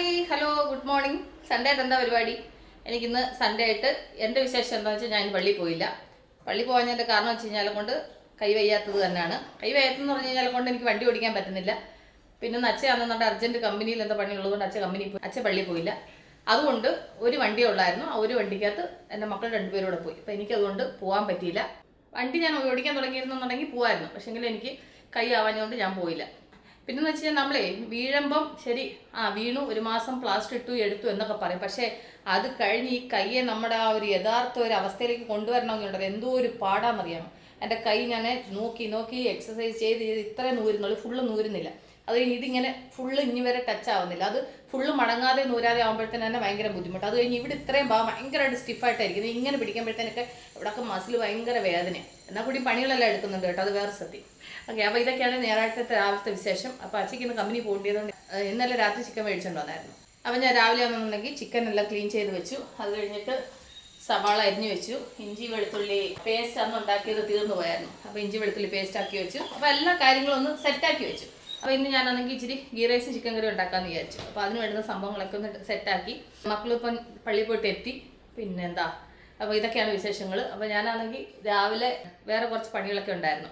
Hi hello good morning Sunday ആയിട്ട് എന്താ പരിപാടി? എനിക്കിന്ന് സൺഡേ ആയിട്ട് എന്റെ വിശേഷം എന്താണെന്ന് വെച്ചാൽ ഞാൻ പള്ളിയിൽ പോയില്ല. പള്ളി പോകാഞ്ഞതിന്റെ കാരണം വെച്ച് കഴിഞ്ഞാൽ കൊണ്ട് കൈ വയ്യാത്തത് തന്നെയാണ്. കൈ വയ്യാത്തതെന്ന് പറഞ്ഞു കഴിഞ്ഞാൽ കൊണ്ട് എനിക്ക് വണ്ടി ഓടിക്കാൻ പറ്റുന്നില്ല. പിന്നെ ഒന്ന് അച്ഛയാണെന്നുണ്ട് അർജന്റ് കമ്പനിയിൽ എന്താ പണിയുള്ളതുകൊണ്ട് അച്ഛൻ കമ്പനി പോയി അച്ഛൻ പള്ളി പോയില്ല. അതുകൊണ്ട് ഒരു വണ്ടി ഉള്ളായിരുന്നു. ആ ഒരു വണ്ടിക്കകത്ത് എന്റെ മക്കൾ രണ്ടുപേരൂടെ പോയി. അപ്പോൾ എനിക്കതുകൊണ്ട് പോകാൻ പറ്റിയില്ല. വണ്ടി ഞാൻ ഓടിക്കാൻ തുടങ്ങിയിരുന്നുണ്ടെങ്കിൽ പോകായിരുന്നു പക്ഷേങ്കിൽ എനിക്ക് കൈ ആവാഞ്ഞുകൊണ്ട് ഞാൻ പോയില്ല. പിന്നെന്ന് വെച്ച് കഴിഞ്ഞാൽ നമ്മളെ വീഴുമ്പം ശരി ആ വീണു ഒരു മാസം പ്ലാസ്റ്റർ ഇട്ടു എടുത്തു എന്നൊക്കെ പറയും. പക്ഷേ അത് കഴിഞ്ഞ് ഈ കയ്യെ നമ്മുടെ ആ ഒരു യഥാർത്ഥ ഒരു അവസ്ഥയിലേക്ക് കൊണ്ടുവരണമെന്നുണ്ടത് എന്തോ ഒരു പാടാന്നറിയാമോ? എന്റെ കൈ ഞാൻ നോക്കി നോക്കി എക്സസൈസ് ചെയ്ത് ചെയ്ത് ഇത്രയും നൂരുന്നുള്ളൂ ഫുള്ള് നൂരുന്നില്ല. അത് ഇതിങ്ങനെ ഫുള്ള് ഇനി വരെ ടച്ച് ആവുന്നില്ല. അത് ഫുള്ള് മടങ്ങാതെ നൂരാതെ ആകുമ്പോഴത്തേന് തന്നെ ഭയങ്കര ബുദ്ധിമുട്ട്. അത് കഴിഞ്ഞ് ഇവിടെ ഇത്രയും ഭാഗം ഭയങ്കരമായിട്ട് സ്റ്റിഫായിട്ടായിരിക്കും ഇങ്ങനെ പിടിക്കുമ്പോഴത്തേനൊക്കെ ഇവിടെയൊക്കെ മസിൽ ഭയങ്കര വേദന എന്നാൽ കൂടി പണികളെല്ലാം എടുക്കുന്നുണ്ട് കേട്ടോ അത് വേറെ സത്യം. ഓക്കെ അപ്പോൾ ഇതൊക്കെയാണ് ഞായറാഴ്ചത്തെ രാവിലത്തെ വിശേഷം. അപ്പോൾ അച്ഛയ്ക്ക് ഇന്ന് കമ്പനി പോകേണ്ടതുകൊണ്ട് ഇന്നലെ രാത്രി ചിക്കൻ മേടിച്ചുകൊണ്ട് വന്നായിരുന്നു. അപ്പോൾ ഞാൻ രാവിലെ വന്നിട്ടുണ്ടെങ്കിൽ ചിക്കൻ എല്ലാം ക്ലീൻ ചെയ്ത് വെച്ചു. അത് കഴിഞ്ഞിട്ട് സവാള അരിഞ്ഞു വെച്ചു. ഇഞ്ചി വെളുത്തുള്ളി പേസ്റ്റ് അന്ന് ഉണ്ടാക്കിയത് തീർന്നു പോയായിരുന്നു. അപ്പോൾ ഇഞ്ചി വെളുത്തുള്ളി പേസ്റ്റ് ആക്കി വെച്ചു. അപ്പോൾ എല്ലാ കാര്യങ്ങളും ഒന്ന് സെറ്റാക്കി വെച്ചു. അപ്പോൾ ഇന്ന് ഞാനാണെങ്കിൽ ഇച്ചിരി ഗീ റൈസ് ചിക്കൻ കറി ഉണ്ടാക്കാമെന്ന് വിചാരിച്ചു. അപ്പോൾ അതിന് വേണ്ടുന്ന സംഭവങ്ങളൊക്കെ ഒന്ന് സെറ്റാക്കി. മക്കളിപ്പം പള്ളിയിൽ പോയിട്ട് എത്തി. പിന്നെന്താ? അപ്പോൾ ഇതൊക്കെയാണ് വിശേഷങ്ങൾ അപ്പോൾ ഞാനാണെങ്കിൽ രാവിലെ വേറെ കുറച്ച് പണികളൊക്കെ ഉണ്ടായിരുന്നു.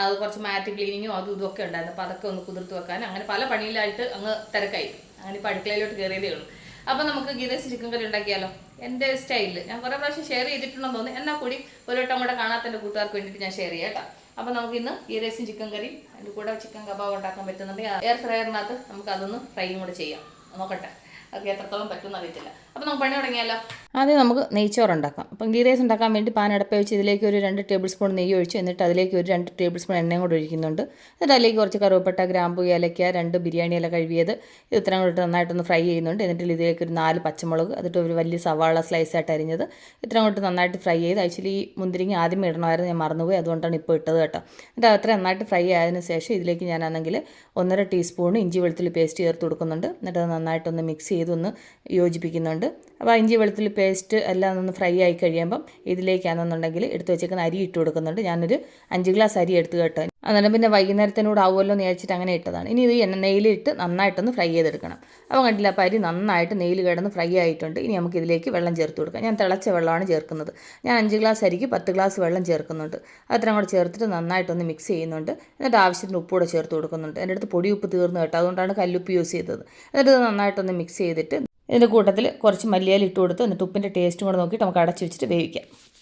അത് കുറച്ച് മാറ്റ് ക്ലീനിങ്ങും അതും ഇതൊക്കെ ഉണ്ടായിരുന്നു. അപ്പോൾ അതൊക്കെ ഒന്ന് കുതിർത്ത് വെക്കാൻ. അങ്ങനെ പല പണിയിലായിട്ട് അങ്ങ് തിരക്കായി. അങ്ങനെ ഇപ്പോൾ അടുക്കളയിലോട്ട് കയറിയതേ ഉള്ളൂ. അപ്പോൾ നമുക്ക് ഗീതസ് ചിക്കൻ കറി ഉണ്ടാക്കിയാലോ? എന്റെ സ്റ്റൈലിൽ ഞാൻ കുറേ പ്രാവശ്യം ഷെയർ ചെയ്തിട്ടുണ്ടെന്ന് തോന്നുന്നു. എന്നാൽ കൂടി ഒരു വട്ടം കൂടെ കാണാത്ത എന്റെ കൂട്ടുകാർക്ക് വേണ്ടിയിട്ട് ഞാൻ ഷെയർ ചെയ്യാം കേട്ടോ. അപ്പോൾ നമുക്ക് ഇന്ന് ഈ റൈസും ചിക്കൻ കറി അതിന്റെ കൂടെ ചിക്കൻ കബാബ് ഉണ്ടാക്കാൻ പറ്റുന്നുണ്ടെങ്കിൽ എയർ ഫ്രയറിനകത്ത് നമുക്ക് അതൊന്ന് ഫ്രൈയും കൂടെ ചെയ്യാം. നോക്കട്ടെ. ഓക്കെ എത്രത്തോളം പറ്റും അറിയത്തില്ല. അപ്പോൾ നമുക്ക് പണി തുടങ്ങിയാലോ? ആദ്യം നമുക്ക് നെയ്ച്ചോറ് ഉണ്ടാക്കാം അപ്പം ഗീ റൈസ് ഉണ്ടാക്കാൻ വേണ്ടി പാൻ അടപ്പ് വെച്ച് ഇതിലേക്ക് ഒരു രണ്ട് ടേബിൾ സ്പൂൺ നെയ്യ് ഒഴിച്ചു എന്നിട്ട് അതിലേക്ക് ഒരു രണ്ട് ടേബിൾ സ്പൂൺ എണ്ണയും കൂടെ ഒഴിക്കുന്നുണ്ട്. എന്നിട്ട് അതിലേക്ക് കുറച്ച് കറുവപ്പട്ട ഗ്രാമ്പു ഏലക്ക രണ്ട് ബിരിയാണി ഇല കഴുകിയത്. ഇത് ഇത്രയും കൂടെ നന്നായിട്ടൊന്ന് ഫ്രൈ ചെയ്യുന്നുണ്ട്. എന്നിട്ട് ഇതിലേക്ക് ഒരു നാല് പച്ചമുളക് എന്നിട്ട് ഒരു വലിയ സവാള സ്ലൈസ് ആയിട്ട് അരിഞ്ഞത്. ഇത്രയും കൊണ്ട് നന്നായിട്ട് ഫ്രൈ ചെയ്ത് ആക്ച്വലി മുന്തിരിങ്ങ ആദ്യം ഇടണമായിരുന്നു ഞാൻ മറന്നുപോയി. അതുകൊണ്ടാണ് ഇപ്പോൾ ഇട്ടത് കേട്ടോ. എന്നിട്ട് അത്ര നന്നായിട്ട് ഫ്രൈ ആയതിന് ശേഷം ഇതിലേക്ക് ഞാനാണെങ്കിൽ ഒന്നര ടീസ്പൂൺ ഇഞ്ചി വെളുത്തുള്ളി പേസ്റ്റ് ചേർത്ത് കൊടുക്കുന്നുണ്ട്. എന്നിട്ട് അത് നന്നായിട്ടൊന്ന് മിക്സ് ചെയ്തൊന്ന് യോജിപ്പിക്കുന്നുണ്ട്. അപ്പോൾ ഇഞ്ചി വെളുത്തുള്ളി പേസ്റ്റ് എല്ലാം ഒന്ന് ഫ്രൈ ആയി കഴിയുമ്പം ഇതിലേക്കാണെന്നുണ്ടെങ്കിൽ എടുത്ത് വെച്ചേക്കുന്ന അരി ഇട്ട് കൊടുക്കുന്നുണ്ട്. ഞാനൊരു അഞ്ച് ഗ്ലാസ് അരി എടുത്ത് കേട്ടോ. അന്നേരം പിന്നെ വൈകുന്നേരത്തിനോട് ആവുമല്ലോ എന്ന് വിചാരിച്ചിട്ട് അങ്ങനെ ഇട്ടതാണ്. ഇനി ഇത് എണ്ണ നെയ്യിലിട്ട് നന്നായിട്ടൊന്ന് ഫ്രൈ ചെയ്തെടുക്കണം. അപ്പോൾ കണ്ടില്ല അപ്പോൾ അരി നന്നായിട്ട് നെയ്യിൽ കിടന്ന് ഫ്രൈ ആയിട്ടുണ്ട്. ഇനി നമുക്ക് ഇതിലേക്ക് വെള്ളം ചേർത്ത് കൊടുക്കാം. ഞാൻ തിളച്ച വെള്ളമാണ് ചേർക്കുന്നത്. ഞാൻ അഞ്ച് ഗ്ലാസ് അരിക്ക് പത്ത് ഗ്ലാസ് വെള്ളം ചേർക്കുന്നുണ്ട്. അത്രയും കൂടെ ചേർത്തിട്ട് നന്നായിട്ടൊന്ന് മിക്സ് ചെയ്യുന്നുണ്ട്. എന്നിട്ട് ആവശ്യത്തിന് ഉപ്പ് കൂടെ ചേർത്ത് കൊടുക്കുന്നുണ്ട്. എന്റെ അടുത്ത് പൊടി ഉപ്പ് തീർന്നു കേട്ടോ. അതുകൊണ്ടാണ് കല്ലുപ്പ് യൂസ് ചെയ്തത്. എന്നിട്ട് ഇത് നന്നായിട്ടൊന്ന് മിക്സ് ചെയ്തിട്ട് ഇതിന്റെ കൂട്ടത്തിൽ കുറച്ച് മല്ലിയാൽ ഇട്ട് കൊടുത്ത് എന്നിട്ട് ഉപ്പിന്റെ ടേസ്റ്റും കൂടെ നോക്കിയിട്ട് നമുക്ക് അടച്ച് വെച്ചിട്ട് വേവിക്കാം. അപ്പം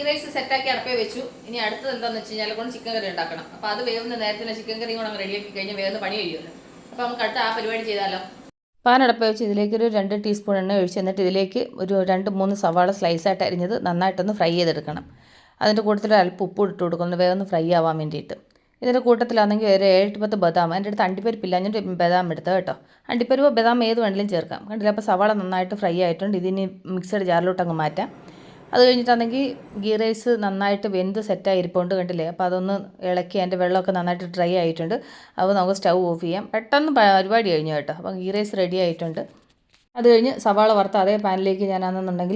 ഗീ റൈസ് സെറ്റാക്കി അടപ്പേ വെച്ചു. ഇനി അടുത്തത് എന്താണെന്ന് വെച്ച് കഴിഞ്ഞാൽ കൊണ്ട് ചിക്കൻ കറി ഉണ്ടാക്കണം. അപ്പോൾ അത് വേവുന്ന നേരത്തിന് ചിക്കൻ കറിയും കൂടെ റെഡിയാക്കി കഴിഞ്ഞാൽ വേവുന്ന പണി കഴിയുമല്ലോ. അപ്പോൾ നമുക്ക് അടുത്ത ആ പരിപാടി ചെയ്താലോ? പാൻ അടപ്പ വെച്ച് ഇതിലേക്ക് ഒരു രണ്ട് ടീസ്പൂൺ എണ്ണ ഒഴിച്ച് എന്നിട്ട് ഇതിലേക്ക് ഒരു രണ്ട് മൂന്ന് സവാള സ്ലൈസ് സ്ലൈസായിട്ട് അരിഞ്ഞത് നന്നായിട്ടൊന്ന് ഫ്രൈ ചെയ്തെടുക്കണം. അതിന്റെ കൂട്ടത്തിൽ അല്പം ഉപ്പ് ഇട്ട് കൊടുക്കുന്നു വേഗം ഫ്രൈ ആവാൻ വേണ്ടിയിട്ട്. ഇതിന്റെ കൂട്ടത്തിലാണെങ്കിൽ ഒരു ഏഴ് പത്ത് ബദാം. എന്റെ അടുത്ത് അണ്ടിപ്പരിപ്പില്ല എന്നിട്ട് ബദാം എടുത്തത് കേട്ടോ. അണ്ടിപ്പരിപ്പ് ബദാം ഏത് വേണമെങ്കിലും ചേർക്കാം. കണ്ടില്ല? അപ്പോൾ സവാള നന്നായിട്ട് ഫ്രൈ ആയിട്ടുണ്ട്. ഇതിന് മിക്സഡ് ജാറിലോട്ട് അങ്ങ് മാറ്റാം. അത് കഴിഞ്ഞിട്ടാണെങ്കിൽ ഗീ റൈസ് നന്നായിട്ട് വെന്ത് സെറ്റായി ഇരിപ്പുണ്ട് കണ്ടില്ലേ? അപ്പോൾ അതൊന്ന് ഇളക്കി അതിന്റെ വെള്ളമൊക്കെ നന്നായിട്ട് ഡ്രൈ ആയിട്ടുണ്ട്. അപ്പോൾ നമുക്ക് സ്റ്റൗ ഓഫ് ചെയ്യാം. പെട്ടെന്ന് പരിപാടി കഴിഞ്ഞു കേട്ടോ. അപ്പോൾ ഗീ റൈസ് റെഡി ആയിട്ടുണ്ട്. അത് കഴിഞ്ഞ് സവാള വറുത്ത അതേ പാനിലേക്ക്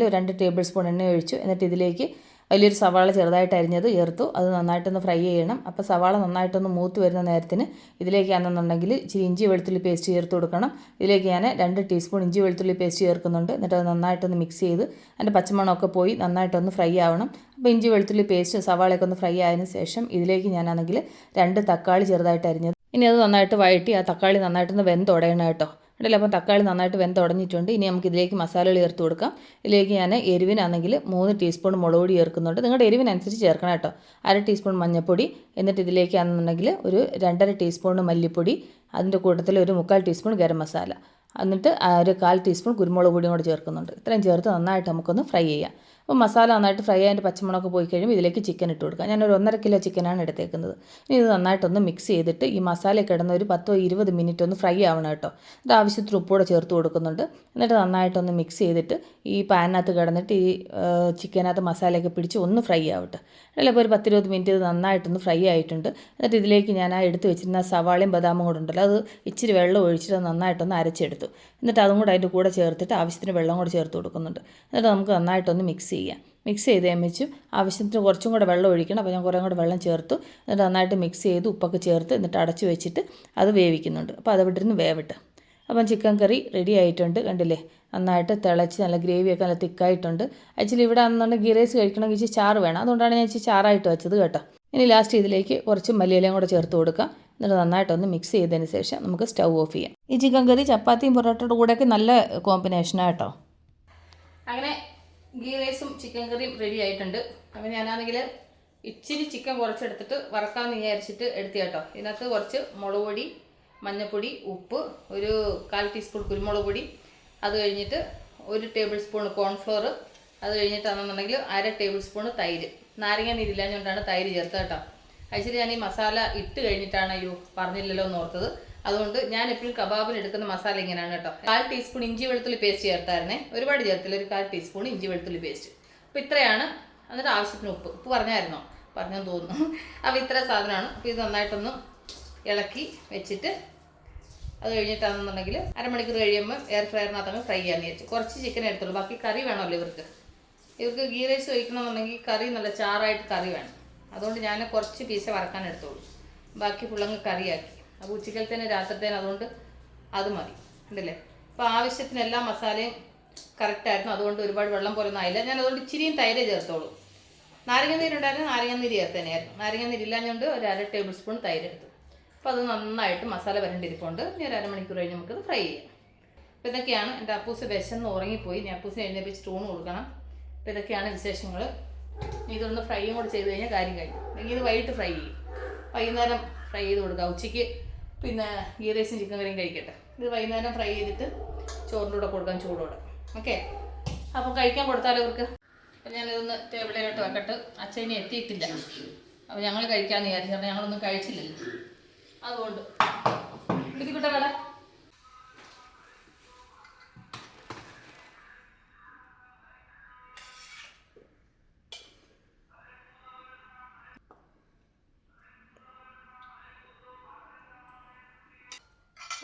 ഒരു രണ്ട് ടേബിൾ സ്പൂൺ എണ്ണ ഒഴിച്ചു. എന്നിട്ട് ഇതിലേക്ക് വലിയൊരു സവാള ചെറുതായിട്ട് അരിഞ്ഞത് ചേർത്തു. അത് നന്നായിട്ടൊന്ന് ഫ്രൈ ചെയ്യണം. അപ്പോൾ സവാള നന്നായിട്ടൊന്ന് മൂത്ത് വരുന്ന നേരത്തിന് ഇതിലേക്കാണെന്നുണ്ടെങ്കിൽ ഇച്ചിരി ഇഞ്ചി വെളുത്തുള്ളി പേസ്റ്റ് ചേർത്ത് കൊടുക്കണം. ഇതിലേക്ക് ഞാൻ രണ്ട് ടീസ്പൂൺ ഇഞ്ചി വെളുത്തുള്ളി പേസ്റ്റ് ചേർക്കുന്നുണ്ട്. എന്നിട്ട് അത് നന്നായിട്ടൊന്ന് മിക്സ് ചെയ്ത് അതിന്റെ പച്ചമണമൊക്കെ പോയി നന്നായിട്ടൊന്ന് ഫ്രൈ ആവണം. അപ്പോൾ ഇഞ്ചി വെളുത്തുള്ളി പേസ്റ്റ് സവാളയൊക്കെ ഒന്ന് ഫ്രൈ ആയതിനു ശേഷം ഇതിലേക്ക് ഞാനാണെങ്കിൽ രണ്ട് തക്കാളി ചെറുതായിട്ട് അരിഞ്ഞത്. ഇനി അത് നന്നായിട്ട് വഴറ്റി ആ തക്കാളി നന്നായിട്ടൊന്ന് വെന്തുടയണം കേട്ടോ. ഉണ്ടല്ലോ അപ്പം തക്കാളി നന്നായിട്ട് വെന്ത് ഉടഞ്ഞിട്ടുണ്ട്. ഇനി നമുക്ക് ഇതിലേക്ക് മസാലകൾ ചേർത്ത് കൊടുക്കാം. ഇതിലേക്ക് ഞാൻ എരിവിനാണെങ്കിൽ മൂന്ന് ടീസ്പൂൺ മുളക് പൊടി ചേർക്കുന്നുണ്ട്. നിങ്ങളുടെ എരിവിനനുസരിച്ച് ചേർക്കണം കേട്ടോ. അര ടീസ്പൂൺ മഞ്ഞൾപ്പൊടി എന്നിട്ട് ഇതിലേക്കാണെന്നുണ്ടെങ്കിൽ ഒരു രണ്ടര ടീസ്പൂൺ മല്ലിപ്പൊടി അതിന്റെ കൂട്ടത്തിൽ ഒരു മുക്കാൽ ടീസ്പൂൺ ഗരം മസാല. എന്നിട്ട് ഒരു കാൽ ടീസ്പൂൺ കുരുമുളക് പൊടിയും കൂടെ ചേർക്കുന്നുണ്ട്. ഇത്രയും ചേർത്ത് നന്നായിട്ട് നമുക്കൊന്ന് ഫ്രൈ ചെയ്യാം. അപ്പോൾ മസാല നന്നായിട്ട് ഫ്രൈ ആയതിന്റെ പച്ചമുളകൊക്കെ പോയി കഴിയുമ്പോൾ ഇതിലേക്ക് ചിക്കൻ ഇട്ട് കൊടുക്കാം ഞാനൊരു ഒന്നര കിലോ ചിക്കനാണ് എടുത്തേക്കുന്നത്. ഇനി ഇത് നന്നായിട്ടൊന്ന് മിക്സ് ചെയ്തിട്ട് ഈ മസാല കിടന്ന ഒരു പത്തോ ഇരുപത് മിനിറ്റ് ഒന്ന് ഫ്രൈ ആവണം കേട്ടോ. ഇത് ആവശ്യത്തിന് ഉപ്പൂടെ ചേർത്ത് കൊടുക്കുന്നുണ്ട്. എന്നിട്ട് നന്നായിട്ടൊന്ന് മിക്സ് ചെയ്തിട്ട് ഈ പാനിനകത്ത് കിടന്നിട്ട് ഈ ചിക്കനകത്ത് മസാലയൊക്കെ പിടിച്ച് ഒന്ന് ഫ്രൈ ആവട്ടെ. അല്ല ഇപ്പോൾ ഒരു പത്തിരുപത് മിനിറ്റ് ഇത് നന്നായിട്ടൊന്ന് ഫ്രൈ ആയിട്ടുണ്ട്. എന്നിട്ട് ഇതിലേക്ക് ഞാൻ ആ എടുത്ത് വെച്ചിരുന്ന സവാളയും ബദാമും കൂടെ ഉണ്ടല്ലോ അത് ഇച്ചിരി വെള്ളം ഒഴിച്ചിട്ട് നന്നായിട്ടൊന്ന് അരച്ചെടുത്തു. എന്നിട്ട് അതും കൂടെ അതിന്റെ കൂടെ ചേർത്തിട്ട് ആവശ്യത്തിന് വെള്ളം കൂടെ ചേർത്ത് കൊടുക്കുന്നുണ്ട്. എന്നിട്ട് നമുക്ക് നന്നായിട്ടൊന്ന് മിക്സ് ചെയ്യാം. മിക്സ് ചെയ്ത് വെച്ചും ആവശ്യത്തിന് കുറച്ചും കൂടെ വെള്ളം ഒഴിക്കണം. അപ്പോൾ ഞാൻ കുറേ കൂടെ വെള്ളം ചേർത്തു. എന്നിട്ട് നന്നായിട്ട് മിക്സ് ചെയ്ത് ഉപ്പൊക്കെ ചേർത്ത് എന്നിട്ട് അടച്ചു വെച്ചിട്ട് അത് വേവിക്കുന്നുണ്ട്. അപ്പോൾ അത് വിട്ടിരുന്ന് വേവട്ടെ. അപ്പം ചിക്കൻ കറി റെഡി ആയിട്ടുണ്ട്. കണ്ടില്ലേ? നന്നായിട്ട് തിളച്ച് നല്ല ഗ്രേവിയൊക്കെ നല്ല തിക്കായിട്ടുണ്ട്. ആക്ച്വലി ഇവിടെ ആണെന്നുണ്ടെങ്കിൽ ഗീ റൈസ് കഴിക്കണമെങ്കിൽ ഇച്ചിരി ചാറ് വേണം. അതുകൊണ്ടാണ് ഞാൻ ഇച്ചിരി ചാറായിട്ട് വെച്ചത് കേട്ടോ. ഇനി ലാസ്റ്റ് ഇതിലേക്ക് കുറച്ച് മല്ലിയിലയും കൂടെ ചേർത്ത് കൊടുക്കാം. എന്നിട്ട് നന്നായിട്ടൊന്ന് മിക്സ് ചെയ്തതിന് ശേഷം നമുക്ക് സ്റ്റൗ ഓഫ് ചെയ്യാം. ഈ ചിക്കൻ കറി ചപ്പാത്തിയും പൊറോട്ടയുടെ കൂടെയൊക്കെ നല്ല കോമ്പിനേഷനാണ് കേട്ടോ. അങ്ങനെ ഗീ റൈസും ചിക്കൻ കറിയും റെഡി ആയിട്ടുണ്ട്. അപ്പം ഞാനാണെങ്കിൽ ഇച്ചിരി ചിക്കൻ കുറച്ചെടുത്തിട്ട് വറക്കാമെന്ന് വിചാരിച്ചിട്ട് എടുത്തു കേട്ടോ. ഇതിനകത്ത് കുറച്ച് മുളക് പൊടി മഞ്ഞൾപ്പൊടി ഉപ്പ് ഒരു കാൽ ടീസ്പൂൺ കുരുമുളക് പൊടി. അത് കഴിഞ്ഞിട്ട് ഒരു ടേബിൾ സ്പൂൺ കോൺഫ്ലോർ അത് കഴിഞ്ഞിട്ടാണെന്നുണ്ടെങ്കിൽ അര ടേബിൾ സ്പൂൺ തൈര്. നാരങ്ങ നീരില്ലാഞ്ഞുകൊണ്ടാണ് തൈര് ചേർത്തത് കേട്ടോ. ആക്ച്വലി ഞാൻ ഈ മസാല ഇട്ട് കഴിഞ്ഞിട്ടാണ് അയ്യോ പറഞ്ഞില്ലല്ലോ എന്ന് ഓർത്തത് അതുകൊണ്ട് ഞാൻ എപ്പോഴും കബാബിന് എടുക്കുന്ന മസാല ഇങ്ങനെയാണ് കേട്ടോ. കാൽ ടീസ്പൂൺ ഇഞ്ചി വെളുത്തുള്ളി പേസ്റ്റ് ചേർത്തായിരുന്നേ. ഒരുപാട് ചേർത്തില്ല ഒരു കാൽ ടീസ്പൂൺ ഇഞ്ചി വെളുത്തുള്ളി പേസ്റ്റ് അപ്പോൾ ഇത്രയാണ്. എന്നിട്ട് ആവശ്യത്തിന് ഉപ്പ്. ഉപ്പ് പറഞ്ഞായിരുന്നോ? പറഞ്ഞെന്ന് തോന്നുന്നു. അപ്പോൾ ഇത്ര സാധനമാണ്. അപ്പോൾ ഇത് നന്നായിട്ടൊന്ന് ഇളക്കി വെച്ചിട്ട് അത് കഴിഞ്ഞിട്ടാണെന്നുണ്ടെങ്കിൽ അരമണിക്കൂർ കഴിയുമ്പോൾ എയർ ഫ്രയറിനകത്തങ്ങ് ഫ്രൈ ചെയ്യാമെന്ന് വിചാരിച്ചു. കുറച്ച് ചിക്കൻ എടുത്തുള്ളൂ. ബാക്കി കറി വേണമല്ലോ ഇവർക്ക്. ഇവർക്ക് ഗീ റൈസ് വയ്ക്കണമെന്നുണ്ടെങ്കിൽ കറി നല്ല ചാറായിട്ട് കറി വേണം. അതുകൊണ്ട് ഞാൻ കുറച്ച് പീസേ വറക്കാൻ എടുത്തോളൂ. ബാക്കി ഫുള്ളങ്ങ് കറിയാക്കി. അപ്പോൾ ഉച്ചക്കലത്തേന് രാത്രിത്തേന് അതുകൊണ്ട് അത് മതി. ഉണ്ടല്ലേ അപ്പോൾ ആവശ്യത്തിന് എല്ലാ മസാലയും കറക്റ്റായിരുന്നു അതുകൊണ്ട് ഒരുപാട് വെള്ളം പോലെ ഒന്നും ആയില്ല. ഞാൻ അതുകൊണ്ട് ഇച്ചിരിയും തൈര് ചേർത്തോളൂ. നാരങ്ങ നീരുണ്ടായിരുന്നു. നാരങ്ങ നീര് ചേർത്തേനായിരുന്നു നാരങ്ങ നീരില്ലാഞ്ഞുകൊണ്ട് ഒരു അര ടേബിൾ സ്പൂൺ തൈര് എടുത്തു. അപ്പോൾ അത് നന്നായിട്ട് മസാല വരണ്ടിരിപ്പുണ്ട്. ഇനി ഒരു അരമണിക്കൂർ കഴിഞ്ഞ് നമുക്കത് ഫ്രൈ ചെയ്യാം. അപ്പോൾ ഇതൊക്കെയാണ് എന്റെ അപ്പൂസ് വിശന്ന് ഉറങ്ങിപ്പോയി. ഇനി അപ്പൂസിന് എഴുന്നേപ്പിച്ച് ടൂൺ കൊടുക്കണം. അപ്പോൾ ഇതൊക്കെയാണ് വിശേഷങ്ങൾ ഇതൊന്ന് ഫ്രൈയും കൂടെ ചെയ്ത് കഴിഞ്ഞാൽ കാര്യം കഴിഞ്ഞു അല്ലെങ്കിൽ ഇത് വൈകിട്ട് ഫ്രൈ ചെയ്യും. വൈകുന്നേരം ഫ്രൈ ചെയ്ത് കൊടുക്കുക ഉച്ചയ്ക്ക് പിന്നെ ഗീ റൈസും ചിക്കൻ കറിയും കഴിക്കട്ടെ. ഇത് വൈകുന്നേരം ഫ്രൈ ചെയ്തിട്ട് ചോറിന്റെ കൂടെ കൊടുക്കാം ചൂടോടെ. ഓക്കെ? അപ്പോൾ കഴിക്കാൻ കൊടുത്താലോ ഇവർക്ക്? അപ്പം ഞാനിതൊന്ന് ടേബിളിലോട്ട് വെക്കട്ട്. അച്ഛനെ എത്തിയിട്ടില്ല. അപ്പോൾ ഞങ്ങൾ കഴിക്കാമെന്ന് വിചാരിച്ചു. കാരണം ഞങ്ങളൊന്നും കഴിച്ചില്ലല്ലോ. അതുകൊണ്ട്. ഇതിക്കൂട്ടെ കട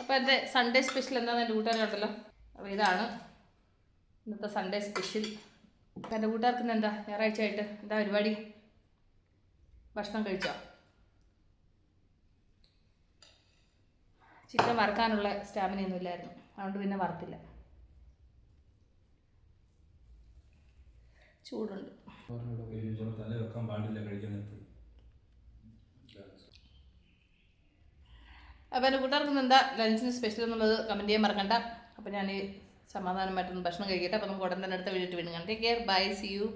അപ്പോൾ എന്റെ സൺഡേ സ്പെഷ്യൽ എന്താണെന്ന് എന്റെ കൂട്ടുകാരുണ്ടല്ലോ അപ്പോൾ ഇതാണ് ഇന്നത്തെ സൺഡേ സ്പെഷ്യൽ എന്റെ കൂട്ടുകാർക്ക് എന്താ? ഞായറാഴ്ച ആയിട്ട് എന്താ പരിപാടി? ഭക്ഷണം കഴിച്ചോ? ചിക്കൻ വറുക്കാനുള്ള സ്റ്റാമിനയൊന്നും ഇല്ലായിരുന്നു. അതുകൊണ്ട് പിന്നെ വറുത്തില്ല ചൂടുണ്ട്. അപ്പോൾ എന്റെ കൂട്ടുകാർക്ക് എന്താ ലഞ്ചിന് സ്പെഷ്യൽ എന്നുള്ളത് കമന്റ് ചെയ്യാൻ മറക്കണ്ട. അപ്പോൾ ഞാൻ സമാധാനമായിട്ടൊന്ന് ഭക്ഷണം കഴിക്കട്ടെ. അപ്പോൾ നമുക്ക് ഉടൻ തന്നെ അടുത്ത വീട്ടിൽ വീണ്ടും കണ്ടേ കെയർ ബൈ സി യു